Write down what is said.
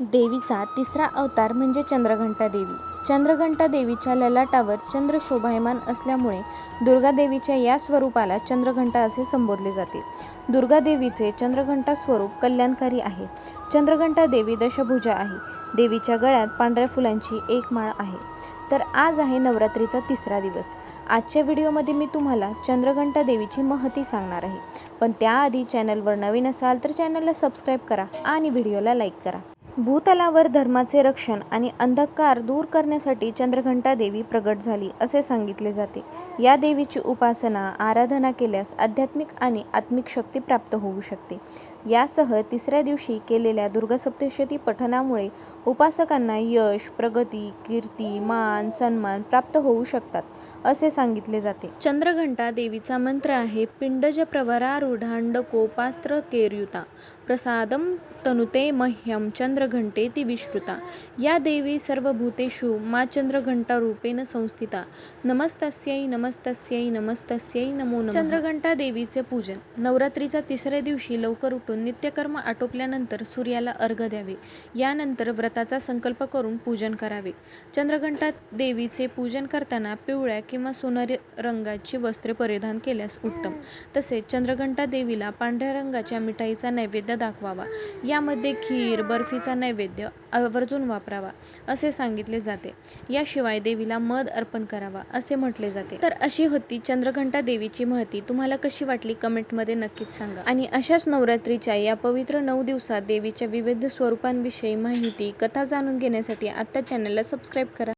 देवीचा तिसरा अवतार म्हणजे चंद्रघंटा देवी. चंद्रघंटा देवीच्या ललाटावर चंद्र शोभायमान असल्यामुळे दुर्गा देवीच्या या स्वरूपाला चंद्रघंटा असे संबोधले जाते. दुर्गा देवीचे चंद्रघंटा स्वरूप कल्याणकारी आहे. चंद्रघंटा देवी दशभुजा आहे. देवीच्या गळ्यात पांढऱ्या फुलांची एक माळ आहे. तर आज आहे नवरात्रीचा तिसरा दिवस. आजच्या व्हिडिओमध्ये मी तुम्हाला चंद्रघंटा देवीची महती सांगणार आहे. पण त्याआधी चॅनलवर नवीन असाल तर चॅनलला सबस्क्राईब करा आणि व्हिडिओला लाईक करा. भूतलावर धर्माचे रक्षण आणि अंधकार दूर करण्यासाठी चंद्रघंटा देवी प्रगट झाली असे सांगितले जाते. या देवीची उपासना आराधना केल्यास आध्यात्मिक आणि आत्मिक शक्ती प्राप्त होऊ शकते. यासह तिसऱ्या दिवशी केलेल्या दुर्गासप्तशती पठणामुळे उपासकांना यश प्रगती कीर्ती मान सन्मान प्राप्त होऊ शकतात असे सांगितले जाते. चंद्रघंटा देवीचा मंत्र आहे पिंडज प्रवरारूढांडकोपास्त्र केर्युता प्रसादं तनुते मह्यं चंद्रघंटेति विश्रुता या देवी सर्वभूतेषु मा चंद्रघंटा रूपेण संस्थिता। नमस्तस्यै नमस्तस्यै नमस्तस्यै नमो नमः। चंद्रघंटा देवीचे पूजन। नवरात्रीच्या तिसऱ्या दिवशी लवकर उठून नित्यकर्म आटोपल्यानंतर सूर्याला अर्घ द्यावे. यानंतर व्रताचा संकल्प करून पूजन करावे. चंद्रघंटा देवीचे पूजन करताना पिवळ्या किंवा सोनेरी रंगाची वस्त्रे परिधान केल्यास उत्तम. तसेच चंद्रघंटा देवीला पांढऱ्या रंगाच्या मिठाईचा नैवेद्य दाखवावा. यामध्ये खीर बर्फीचा नैवेद्य आवर्जून वापरावा असे सांगितले जाते. याशिवाय देवीला मध अर्पण करावा असे म्हटले जाते. तर अशी होती चंद्रघंटा देवीची महती. तुम्हाला कशी वाटली कमेंटमध्ये नक्कीच सांगा. आणि अशाच नवरात्रीच्या या पवित्र नऊ दिवसात देवीच्या विविध स्वरूपांविषयी माहिती कथा जाणून घेण्यासाठी आत्ता चॅनलला सबस्क्राईब करा.